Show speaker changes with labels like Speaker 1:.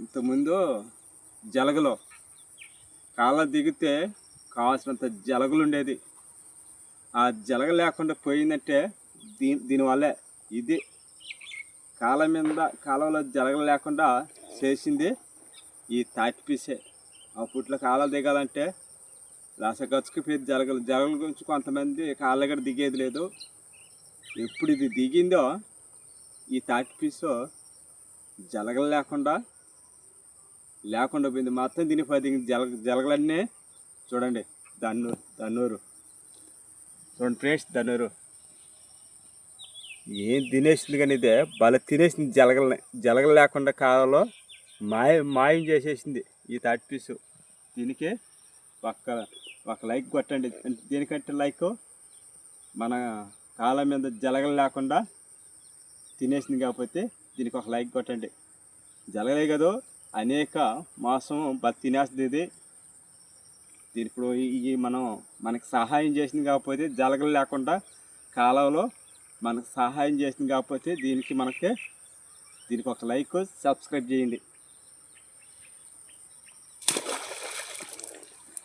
Speaker 1: ఇంతకుముందు జలగలో కాళ్ళ దిగితే కావాల్సినంత జలగలు ఉండేది. ఆ జలగ లేకుండా పోయిందంటే దీని దీనివల్లే ఇది కాలం మీద కాలంలో జలగలు లేకుండా చేసింది ఈ తాటి పీసే. అప్పట్లో కాలం దిగాలంటే లాస గచ్చుకు పోయి జలగలు జలగల గురించి కొంతమంది కాళ్ళ దగ్గర దిగేది లేదు. ఎప్పుడు ఇది దిగిందో ఈ తాటి పీసు జలగలు లేకుండా లేకుండా పోయింది. మొత్తం దీని పది జలగ జలగలన్నీ చూడండి. దన్నూరు దన్నూరు చూడండి ఫ్రెండ్స్ దన్నూరు ఏం తినేసింది కానీ ఇదే. భలే తినేసింది జలగలని. జలగలు లేకుండా కాలంలో మాయ మాయం చేసేసింది ఈ థర్డ్ పీసు. దీనికి ఒక్క ఒక లైక్ కొట్టండి. దీనికంటే లైక్? మన కాలం మీద జలగలు లేకుండా తినేసింది కాకపోతే దీనికి ఒక లైక్ కొట్టండి. జలగలే కదా? అనేక మాసం బతి తినేస్తుంది దీని ఇప్పుడు ఇవి మనం మనకి సహాయం చేసింది కాకపోతే జలగలు లేకుండా కాలంలో మనకు సహాయం చేసింది కాకపోతే దీనికి మనకి దీనికి ఒక లైక్ సబ్స్క్రైబ్ చేయండి.